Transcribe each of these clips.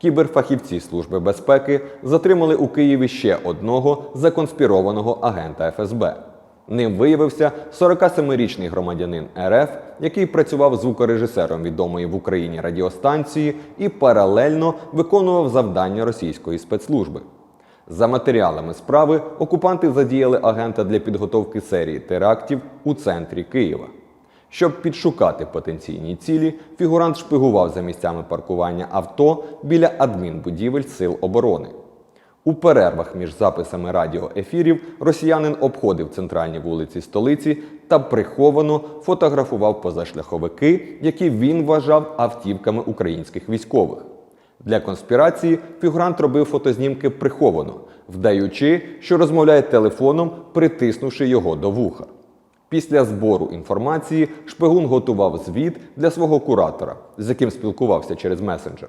Кіберфахівці Служби безпеки затримали у Києві ще одного законспірованого агента ФСБ. Ним виявився 47-річний громадянин РФ, який працював звукорежисером відомої в Україні радіостанції і паралельно виконував завдання російської спецслужби. За матеріалами справи окупанти задіяли агента для підготовки серії терактів у центрі Києва. Щоб підшукати потенційні цілі, фігурант шпигував за місцями паркування авто біля адмінбудівель Сил оборони. У перервах між записами радіоефірів росіянин обходив центральні вулиці столиці та приховано фотографував позашляховики, які він вважав автівками українських військових. Для конспірації фігурант робив фотознімки приховано, вдаючи, що розмовляє телефоном, притиснувши його до вуха. Після збору інформації шпигун готував звіт для свого куратора, з яким спілкувався через месенджер.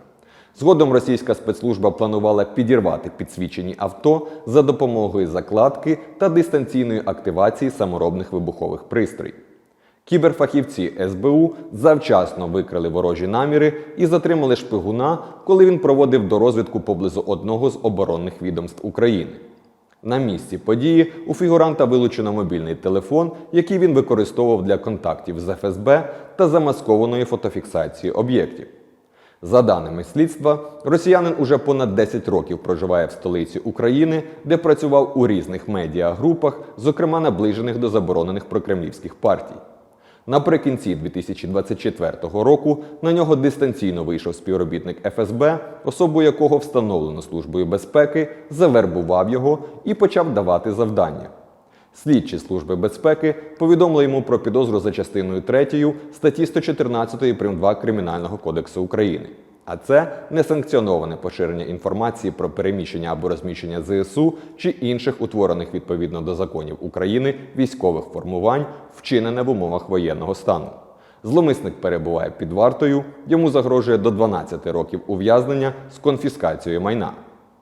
Згодом російська спецслужба планувала підірвати підсвічені авто за допомогою закладки та дистанційної активації саморобних вибухових пристроїв. Кіберфахівці СБУ завчасно викрили ворожі наміри і затримали шпигуна, коли він проводив дорозвідку поблизу одного з оборонних відомств України. На місці події у фігуранта вилучено мобільний телефон, який він використовував для контактів з ФСБ та замаскованої фотофіксації об'єктів. За даними слідства, росіянин уже понад 10 років проживає в столиці України, де працював у різних медіагрупах, зокрема наближених до заборонених прокремлівських партій. Наприкінці 2024 року на нього дистанційно вийшов співробітник ФСБ, особу якого встановлено службою безпеки, завербував його і почав давати завдання. Слідчі служби безпеки повідомили йому про підозру за частиною 3 статті 114 прим. 2 Кримінального кодексу України. А це несанкціоноване поширення інформації про переміщення або розміщення ЗСУ чи інших утворених відповідно до законів України військових формувань, вчинене в умовах воєнного стану. Зломисник перебуває під вартою, йому загрожує до 12 років ув'язнення з конфіскацією майна.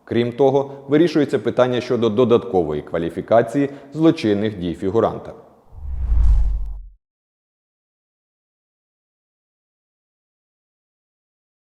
Крім того, вирішується питання щодо додаткової кваліфікації злочинних дій фігуранта.